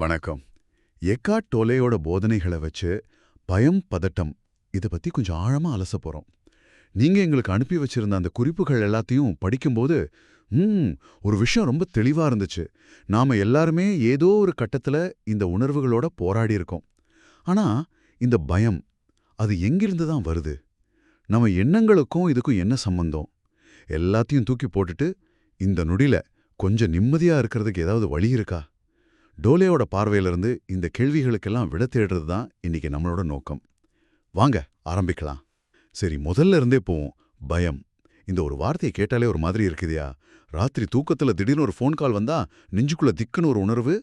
வணக்கம். எக்காட் டோலேயோட போதனைகளை வச்சு பயம் பதட்டம் இதை பத்தி கொஞ்சம் ஆழமா அலச போறோம். நீங்க எங்களுக்கு அனுப்பி வச்சிருந்த அந்த குறிப்புகள் எல்லாத்தையும் படிக்கும்போது ம் ஒரு விஷயம் ரொம்ப தெளிவா இருந்துச்சு. நாம எல்லாருமே ஏதோ ஒரு கட்டத்துல இந்த உணர்வுகளோட போராடி இருக்கோம். ஆனா இந்த பயம் அது எங்கிருந்து தான் வருது? நம்ம எண்ணங்களுக்கும் இதுக்கும் என்ன சம்பந்தம்? எல்லாத்தையும் தூக்கி போட்டுட்டு இந்த நொடியில கொஞ்சம் நிம்மதியா இருக்கிறதுக்கு ஏதாவது வழி இருக்கா? டோலேயோட பார்வையிலிருந்து இந்த கேள்விகளுக்கெல்லாம் விட தேடுறது தான் இன்னைக்கு நம்மளோட நோக்கம். வாங்க ஆரம்பிக்கலாம். சரி முதல்ல இருந்தே போவோம். பயம். இந்த ஒரு வார்த்தையை கேட்டாலே ஒரு மாதிரி இருக்குதியா? ராத்திரி தூக்கத்துல திடீர்னு ஒரு ஃபோன் கால் வந்தா நெஞ்சுக்குள்ள திக்குன்னு ஒரு உணர்வு?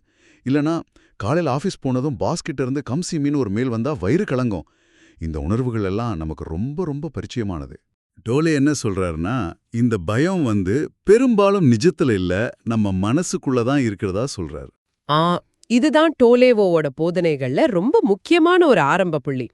இல்லனா காலையில் ஆஃபீஸ் போனதும் பாஸ்கிட்ட இருந்து கம்சி மீன் ஒரு மேல் வந்தா வயிறு கலங்கும்? இந்த உணர்வுகள் எல்லாம் நமக்கு ரொம்ப ரொம்ப பரிச்சயமானது. டோலே என்ன சொல்றாருன்னா இந்த பயம் வந்து பெரும்பாலும் நிஜத்துல இல்ல நம்ம மனசுக்குள்ள தான் இருக்கிறதா சொல்றாரு. ஆ இதுதான் டோலேவோவோட போதனைகள்ல ரொம்ப முக்கியமான ஒரு ஆரம்ப புள்ளி.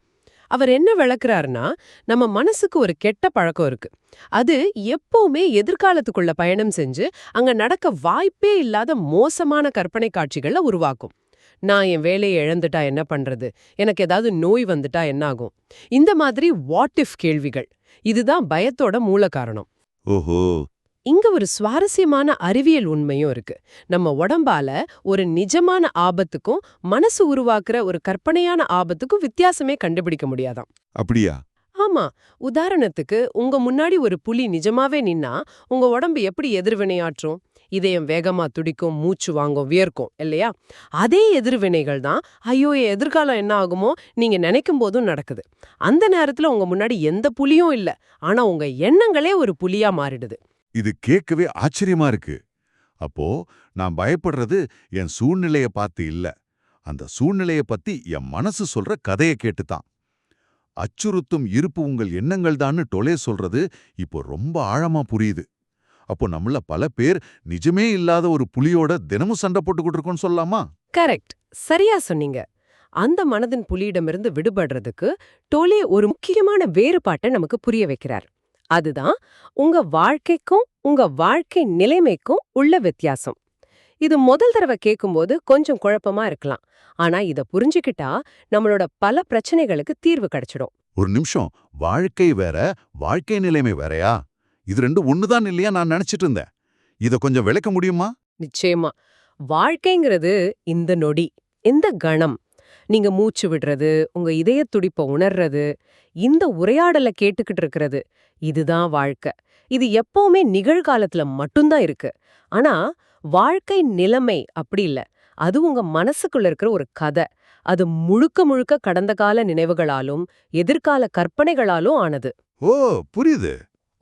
அவர் என்ன விளக்குறாருன்னா நம்ம மனசுக்கு ஒரு கெட்ட பழக்கம் இருக்கு. அது எப்பவுமே எதிர்காலத்துக்குள்ள பயணம் செஞ்சு அங்க நடக்க வாய்ப்பே இல்லாத மோசமான கற்பனை காட்சிகளை உருவாக்கும். நான் என் வேலையை இழந்துட்டா என்ன பண்றது? எனக்கு ஏதாவது நோய் வந்துட்டா என்ன ஆகும்? இந்த மாதிரி வாட் இஃப் கேள்விகள். இதுதான் பயத்தோட மூல காரணம் ஓஹோ. இங்க ஒரு சுவாரஸ்யமான அறிவியல் உண்மையும் இருக்கு. நம்ம உடம்பால ஒரு நிஜமான ஆபத்துக்கும் மனசு உருவாக்குற ஒரு கற்பனையான ஆபத்துக்கும் வித்தியாசமே கண்டுபிடிக்க முடியாதாம் அப்படியா? ஆமா. உதாரணத்துக்கு உங்க முன்னாடி ஒரு புலி நிஜமாவே நின்னா உங்க உடம்பு எப்படி எதிர்வினையாற்றும்? இதயம் வேகமா துடிக்கும் மூச்சு வாங்கும் வியர்க்கும் இல்லையா? அதே எதிர்வினைகள் தான் ஐயோ எதிர்காலம் என்ன ஆகுமோ நீங்க நினைக்கும் போதும் நடக்குது. அந்த நேரத்துல உங்க முன்னாடி எந்த புலியும் இல்ல. ஆனா உங்க எண்ணங்களே ஒரு புலியா மாறிடுது. இது கேட்கவே ஆச்சரியமா இருக்கு. அப்போ நான் பயப்படுறது என் சூழ்நிலைய பார்த்து இல்ல. அந்த சூழ்நிலைய பத்தி என் மனசு சொல்ற கதைய கேட்டுதான் அச்சுறுத்தும் இருப்பு உங்கள் எண்ணங்கள் தான்னு டொலே சொல்றது இப்போ ரொம்ப ஆழமா புரியுது. அப்போ நம்மள பல பேர் நிஜமே இல்லாத ஒரு புலியோட தினமும் சண்டை போட்டுக்கிட்டு இருக்கோம்னு சொல்லலாமா? கரெக்ட். சரியா சொன்னீங்க. அந்த மனதின் புலியிடமிருந்து விடுபடுறதுக்கு டோலே ஒரு முக்கியமான வேறுபாட்டை நமக்கு புரிய வைக்கிறார். அதுதான் உங்க வாழ்க்கைக்கும் உங்க வாழ்க்கை நிலைமைக்கும் உள்ள வித்தியாசம். இது முதல் தடவை கேட்கும்போது கொஞ்சம் குழப்பமா இருக்கலாம். ஆனா இத புரிஞ்சுக்கிட்டா நம்மளோட பல பிரச்சனைகளுக்கு தீர்வு கிடைச்சிடும். ஒரு நிமிஷம். வாழ்க்கை வேற வாழ்க்கை நிலைமை வேறயா? இது ரெண்டும் ஒண்ணுதான் இல்லையா நான் நினைச்சிட்டு இருந்தேன். இத கொஞ்சம் விளக்க முடியுமா? நிச்சயமா. வாழ்க்கைங்கிறது இந்த நொடி இந்த கணம். நீங்க மூச்சு விடுறது உங்க இதய துடிப்பை உணர்றது இந்த உரையாடலை கேட்டுக்கிட்டு இருக்கிறது இதுதான் வாழ்க்கை. இது எப்பவுமே நிகழ்காலத்துல மட்டும்தான் இருக்கு. ஆனா வாழ்க்கை நிலைமை அப்படி இல்ல. அது உங்க மனசுக்குள்ள இருக்கிற ஒரு கதை. அது முழுக்க முழுக்க கடந்த கால நினைவுகளாலும் எதிர்கால கற்பனைகளாலும் ஆனது. ஓ புரியுது.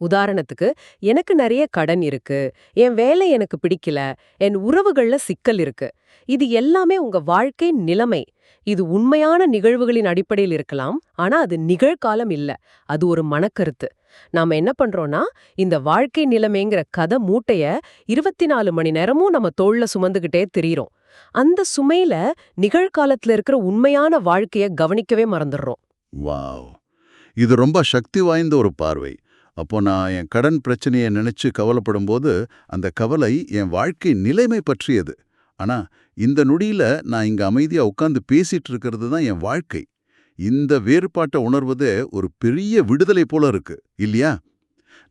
உதாரணத்துக்கு எனக்கு நிறைய கடன் இருக்கு என் வேலை எனக்கு பிடிக்கல என் உறவுகள்ல சிக்கல் இருக்கு. இது எல்லாமே உங்க வாழ்க்கை நிலைமை. இது உண்மையான நிகழ்வுகளின் அடிப்படையில் இருக்கலாம் ஆனா அது நிகழ்காலம் இல்ல. அது ஒரு மனக்கருத்து. நாம என்ன பண்றோம்னா இந்த வாழ்க்கை நிலைமைங்கிற கதை மூட்டைய இருபத்தி நாலு மணி நேரமும் நம்ம தோள்ல சுமந்துகிட்டே திரியிறோம். அந்த சுமையில நிகழ்காலத்துல இருக்கிற உண்மையான வாழ்க்கைய கவனிக்கவே மறந்துடுறோம். வாவ். இது ரொம்ப சக்தி வாய்ந்த ஒரு பார்வை. அப்போ நான் என் கடன் பிரச்சனையை நினைச்சு கவலைப்படும்போது அந்த கவலை என் வாழ்க்கை நிலைமை பற்றியது. ஆனா இந்த நொடியில நான் இங்க அமைதியா உட்காந்து பேசிட்டு இருக்கிறது தான் என் வாழ்க்கை. இந்த வேறுபாட்டை உணர்வதே ஒரு பெரிய விடுதலை போல இருக்கு இல்லையா?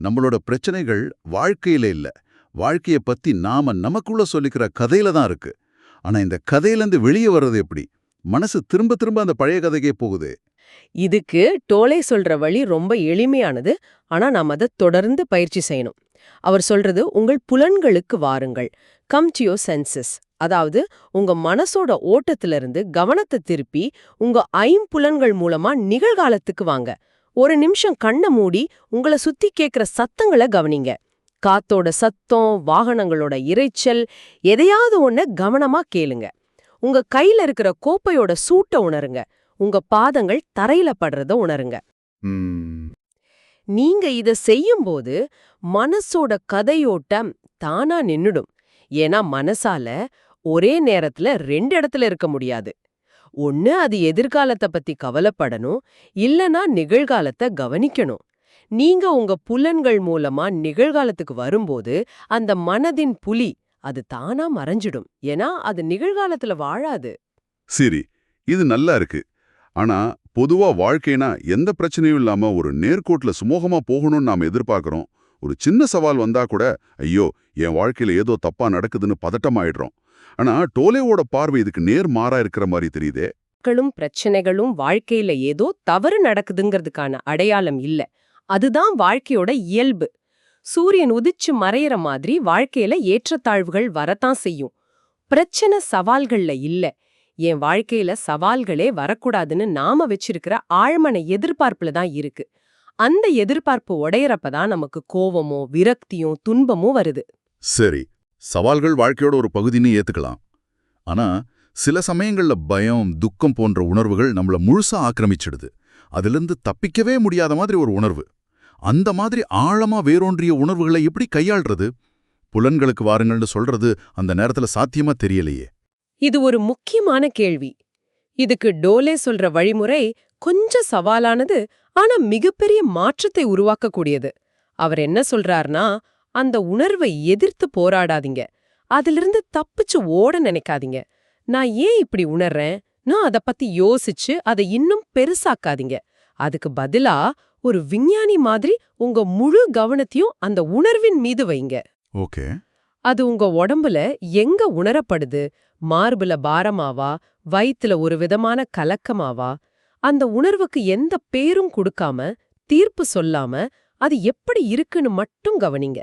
நம்மளோட பிரச்சனைகள் வாழ்க்கையில இல்ல. வாழ்க்கைய பத்தி நாம நமக்குள்ள சொல்லிக்கிற கதையில தான் இருக்கு. ஆனா இந்த கதையிலேருந்து வெளியே வர்றது எப்படி? மனசு திரும்ப திரும்ப அந்த பழைய கதைக்கே போகுது. இதுக்கு டோலே சொல்ற வழி ரொம்ப எளிமையானது. ஆனா நாம் அதை தொடர்ந்து பயிற்சி செய்யணும். அவர் சொல்றது உங்கள் புலன்களுக்கு வாருங்கள். கம் டு யோர் சென்சஸ் அதாவது உங்க மனசோட ஓட்டத்திலிருந்து கவனத்தை திருப்பி உங்க ஐம்புலன்கள் மூலமா நிகழ்காலத்துக்கு வாங்க. ஒரு நிமிஷம் கண்ணை மூடி உங்களை சுத்தி கேக்குற சத்தங்களை கவனிங்க. காத்தோட சத்தம் வாகனங்களோட இரைச்சல் எதையாவது ஒன்ன கவனமா கேளுங்க. உங்க கையில இருக்கிற கோப்பையோட சூட்ட உணருங்க. உங்க பாதங்கள் தரையில படுறத உணருங்க. நீங்க இத செய்யும்போது மனசோட கதையோட்டம் தானா நின்னுடும். ஏன்னா மனசால ஒரே நேரத்துல ரெண்டு இடத்துல இருக்க முடியாது. ஒண்ணு அது எதிர்காலத்தை பத்தி கவலைப்படணும் இல்லனா நிகழ்காலத்தை கவனிக்கணும். நீங்க உங்க புலன்கள் மூலமா நிகழ்காலத்துக்கு வரும்போது அந்த மனதின் புலி அது தானா மறைஞ்சிடும். ஏன்னா அது நிகழ்காலத்துல வாழாது. சரி இது நல்லா இருக்கு. ஆனா பொதுவா வாழ்க்கைனா எந்த பிரச்சனையும் இல்லாம ஒரு நேர்கோட்ல சுமூகமா போகணும்னு நாம எதிர்பார்க்கறோம். ஒரு சின்ன சவால் வந்தா கூட ஐயோ என் வாழ்க்கையில ஏதோ தப்பா நடக்குதுன்னு பதட்டமாயிடுறோம். ஆனா டோலேவோட பார்வை இதுக்கு நேர் மாறா இருக்கிற மாதிரி தெரியுதே? மக்களும் பிரச்சனைகளும் வாழ்க்கையில ஏதோ தவறு நடக்குதுங்கிறதுக்கான அடையாளம் இல்ல. அதுதான் வாழ்க்கையோட இயல்பு. சூரியன் உதிச்சு மறையற மாதிரி வாழ்க்கையில ஏற்றத்தாழ்வுகள் வரத்தான் செய்யும். பிரச்சனை சவால்கள்ல இல்ல. என் வாழ்க்கையில சவால்களே வரக்கூடாதுன்னு நாம வச்சிருக்கிற ஆழ்மன எதிர்பார்ப்புல தான் இருக்கு. அந்த எதிர்பார்ப்பு உடையறப்ப தான் நமக்கு கோவமோ விரக்தியும் துன்பமும் வருது. சரி சவால்கள் வாழ்க்கையோட ஒரு பகுதின்னு ஏத்துக்கலாம். ஆனா சில சமயங்கள்ல பயம் துக்கம் போன்ற உணர்வுகள் நம்மள முழுசா ஆக்கிரமிச்சிடுது. அதிலிருந்து தப்பிக்கவே முடியாத மாதிரி ஒரு உணர்வு. அந்த மாதிரி ஆழமா வேரூன்றிய உணர்வுகளை எப்படி கையாள்றது? புலன்களுக்கு வாருங்கள்னு சொல்றது அந்த நேரத்துல சாத்தியமா தெரியலையே. இது ஒரு முக்கியமான கேள்வி. இதுக்கு டோலே சொல்ற வழிமுறை கொஞ்சம் சவாலானது ஆனா மிகப்பெரிய மாற்றத்தை உருவாக்கக்கூடியது. அவர் என்ன சொல்றார்னா அந்த உணர்வை எதிர்த்து போராடாதீங்க. அதிலிருந்து தப்பிச்சு ஓட நினைக்காதீங்க. நான் ஏன் இப்படி உணர்றேன்? நான் அத பத்தி யோசிச்சு அதை இன்னும் பெருசாக்காதீங்க. அதுக்கு பதிலா ஒரு விஞ்ஞானி மாதிரி உங்க முழு கவனத்தையும் அந்த உணர்வின் மீது வைங்க. ஓகே. அது உங்க உடம்புல எங்க உணரப்படுது? மார்புல பாரமாவா? வயித்துல ஒரு விதமான கலக்கமாவா? அந்த உணர்வுக்கு எந்த பேரும் கொடுக்காம தீர்ப்பு சொல்லாம அது எப்படி இருக்குன்னு மட்டும் கவனிங்க.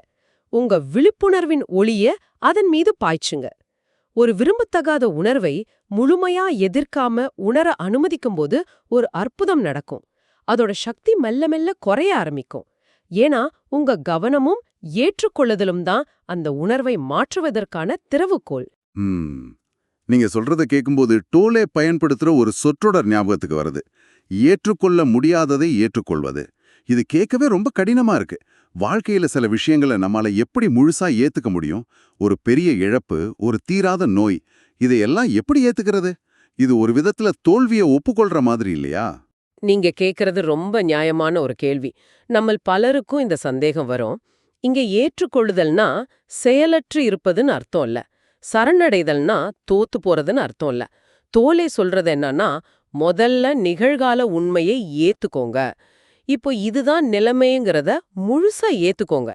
உங்க விழிப்புணர்வின் ஒளிய அதன் மீது பாய்ச்சுங்க. ஒரு விரும்பத்தகாத உணர்வை முழுமையா எதிர்க்காம உணர அனுமதிக்கும்போது ஒரு அற்புதம் நடக்கும். அதோட சக்தி மெல்ல மெல்ல குறைய ஆரம்பிக்கும். ஏன்னா உங்க கவனமும் ஏற்றுக்கொள்ளுதலும் தான் அந்த உணர்வை மாற்றுவதற்கான திறவுகோல். நீங்க சொல்றத கேட்கும்போது டோலே பயன்படுத்துற ஒரு சொற்றொடர் ஞாபகத்துக்கு வருது. ஏற்றுக்கொள்ள முடியாததை ஏற்றுக்கொள்வது. இது கேட்கவே ரொம்ப கடினமா இருக்கு. வாழ்க்கையில சில விஷயங்களை நம்மால எப்படி முழுசா ஏத்துக்க முடியும்? ஒரு பெரிய இழப்பு ஒரு தீராத நோய் இதையெல்லாம் எப்படி ஏத்துக்கிறது? இது ஒரு விதத்துல தோல்வியை ஒப்புக்கொள்ற மாதிரி இல்லையா? நீங்க கேக்குறது ரொம்ப நியாயமான ஒரு கேள்வி. நம்மள் பலருக்கும் இந்த சந்தேகம் வரும். இங்க ஏற்றுக்கொள்ளுதல்னா செயலற்று இருப்பதுன்னு அர்த்தம் இல்ல. சரணடைதல்னா தோத்து போறதுன்னு அர்த்தம் இல்ல. தோலே சொல்றது என்னன்னா முதல்ல நிகழ்கால உண்மையை ஏத்துக்கோங்க. இப்போ இதுதான் நிலைமைங்கிறத முழுசா ஏத்துக்கோங்க.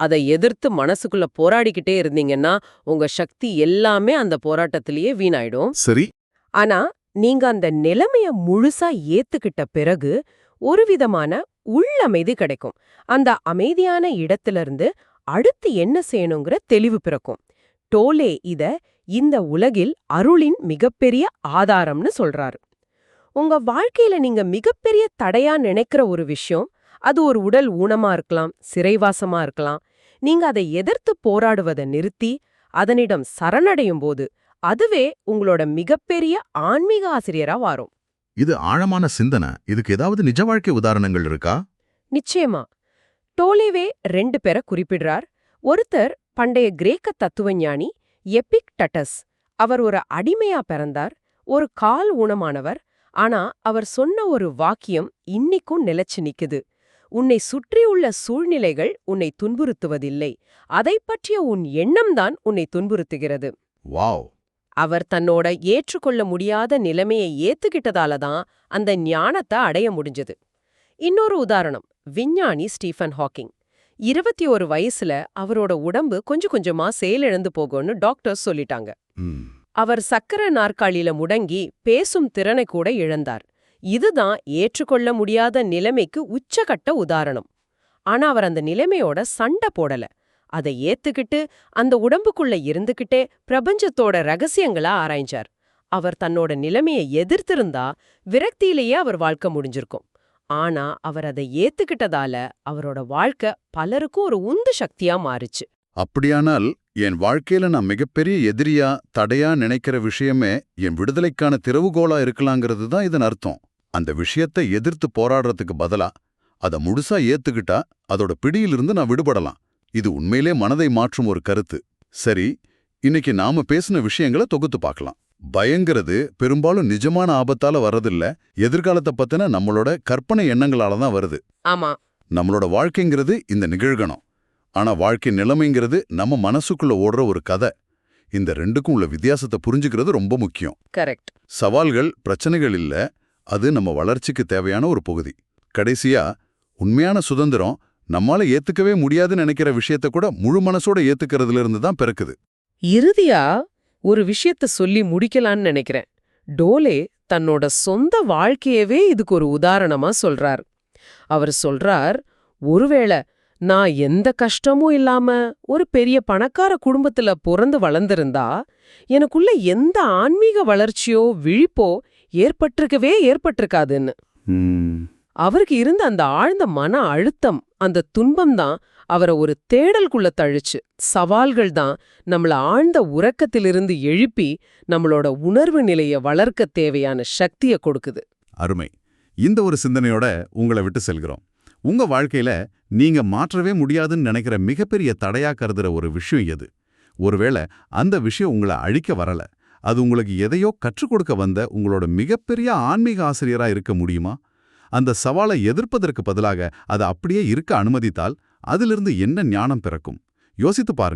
அதை எதிர்த்து மனசுக்குள்ள போராடிக்கிட்டே இருந்தீங்கன்னா உங்க சக்தி எல்லாமே அந்த போராட்டத்திலேயே வீணாயிடும். சரி. ஆனா நீங்க அந்த நிலைமைய முழுசா ஏத்துக்கிட்ட பிறகு ஒரு விதமான உள்ளமைதி கிடைக்கும். அந்த அமைதியான இடத்திலிருந்து அடுத்து என்ன செய்யணுங்கிற தெளிவு பிறக்கும். டோலே இத இந்த உலகில் அருளின் மிகப்பெரிய ஆதாரம்னு சொல்றாரு. உங்க வாழ்க்கையில நீங்க மிகப்பெரிய தடையா நினைக்கிற ஒரு விஷயம் அது ஒரு உடல் ஊனமா இருக்கலாம் சிறைவாசமா இருக்கலாம். நீங்க அதை எதிர்த்து போராடுவதை நிறுத்தி அதனிடம் சரணடையும் போது அதுவே உங்களோட மிகப்பெரிய ஆன்மீக ஆசிரியரா வாரும். இது ஆழமான சிந்தனை. இதுக்கு ஏதாவது நிஜ வாழ்க்கை உதாரணங்கள் இருக்கா? நிச்சயமா. டோலேவே ரெண்டு பேரை குறிப்பிடுறார். ஒருத்தர் பண்டைய கிரேக்க தத்துவஞானி எபிக் டட்டஸ் அவர் ஒரு அடிமையா பிறந்தார். ஒரு கால் ஊனமானவர். ஆனா அவர் சொன்ன ஒரு வாக்கியம் இன்னிக்கும் நிலைச்சு நிக்குது. உன்னை சுற்றியுள்ள சூழ்நிலைகள் உன்னை துன்புறுத்துவதில்லை. அதைப் பற்றிய உன் எண்ணம்தான் உன்னை துன்புறுத்துகிறது. வாவ். அவர் தன்னோட ஏற்றுக்கொள்ள முடியாத நிலைமையை ஏத்துக்கிட்டதால தான் அந்த ஞானத்தை அடைய முடிஞ்சது. இன்னொரு உதாரணம் விஞ்ஞானி ஸ்டீஃபன் ஹாக்கிங். இருபத்தி ஒரு வயசுல அவரோட உடம்பு கொஞ்சம் கொஞ்சமா செயலிழந்து போகும்னு டாக்டர்ஸ் சொல்லிட்டாங்க. அவர் சக்கர நாற்காலியில முடங்கி பேசும் திறனை கூட இழந்தார். இதுதான் ஏற்றுக்கொள்ள முடியாத நிலைமைக்கு உச்சகட்ட உதாரணம். ஆனா அவர் அந்த நிலைமையோட சண்டை போடல. அதை ஏத்துக்கிட்டு அந்த உடம்புக்குள்ள இருந்துகிட்டே பிரபஞ்சத்தோட ரகசியங்களா ஆராய்ஞ்சார். அவர் தன்னோட நிலைமையை எதிர்த்திருந்தா விரக்தியிலேயே அவர் வாழ்க்கை முடிஞ்சிருக்கும். ஆனா அவர் அதை ஏத்துக்கிட்டதால அவரோட வாழ்க்கை பலருக்கும் ஒரு உந்து சக்தியா மாறுச்சு. அப்படியானால் என் வாழ்க்கையில நான் மிகப்பெரிய எதிரியா தடையா நினைக்கிற விஷயமே என் விடுதலைக்கான திறவுகோலா இருக்கலாங்கிறது தான் இதன் அர்த்தம். அந்த விஷயத்தை எதிர்த்து போராடுறதுக்கு பதிலா அதை முழுசா ஏத்துக்கிட்டா அதோட பிடியிலிருந்து நான் விடுபடலாம். இது உண்மையிலே மனதை மாற்றும் ஒரு கருத்து. சரி இன்னைக்கு நாம பேசின விஷயங்களை தொகுத்து பார்க்கலாம். பயங்கிறது பெரும்பாலும் நிஜமான ஆபத்தால வர்றதில்ல எதிர்காலத்தை பத்தின நம்மளோட கற்பனை எண்ணங்களால தான் வருது. ஆமா. நம்மளோட வாழ்க்கைங்கிறது இந்த நிகழ்கணம். ஆனா வாழ்க்கை நிலைமைங்கிறது நம்ம மனசுக்குள்ள ஓடுற ஒரு கதை. இந்த ரெண்டுக்கும் உள்ள வித்தியாசத்தை புரிஞ்சுக்கிறது ரொம்ப முக்கியம். கரெக்ட். சவால்கள் பிரச்சனைகள் இல்ல அது நம்ம வளர்ச்சிக்கு தேவையான ஒரு பகுதி. கடைசியா உண்மையான சுதந்திரம் நம்மால ஏத்துக்கவே முடியாதுன்னு நினைக்கிற விஷயத்த கூட முழு மனசோட ஏத்துக்கிறதுல இருந்து தான் பிறக்குது. இறுதியா ஒரு விஷயத்த சொல்லி முடிக்கலான்னு நினைக்கிறேன். டோலே தன்னோட சொந்த வாழ்க்கையவே இதுக்கு ஒரு உதாரணமா சொல்றார். அவர் சொல்றார் ஒருவேளை நான் எந்த கஷ்டமும் இல்லாம ஒரு பெரிய பணக்கார குடும்பத்துல பிறந்து வளர்ந்திருந்தா எனக்குள்ள எந்த ஆன்மீக வளர்ச்சியோ விழிப்போ ஏற்பட்டிருக்கவே ஏற்பட்டிருக்காதுன்னு. அவருக்கு இருந்த அந்த ஆழ்ந்த மன அழுத்தம் அந்த துன்பம் தான் அவரை ஒரு தேடலுக்குள்ள தழிச்சு. சவால்கள் தான் நம்மள ஆழ்ந்த உறக்கத்திலிருந்து எழுப்பி நம்மளோட உணர்வு நிலைய வளர்க்க தேவையான சக்தியை கொடுக்குது. அருமை. இந்த ஒரு சிந்தனையோட உங்களை விட்டு செல்கிறோம். உங்க வாழ்க்கையில நீங்க மாற்றவே முடியாதுன்னு நினைக்கிற மிகப்பெரிய தடையா கருதுற ஒரு விஷயம் எது? ஒருவேளை அந்த விஷயம் உங்களை அழிக்க வரல. அது உங்களுக்கு எதையோ கற்றுக் கொடுக்க வந்த உங்களோட மிகப்பெரிய ஆன்மீக ஆசிரியரா இருக்க முடியுமா? அந்த சவாலை எதிர்ப்பதற்கு பதிலாக அதை அப்படியே இருக்க அனுமதித்தால் அதிலிருந்து என்ன ஞானம் பிறக்கும்? யோசித்து பாருங்க.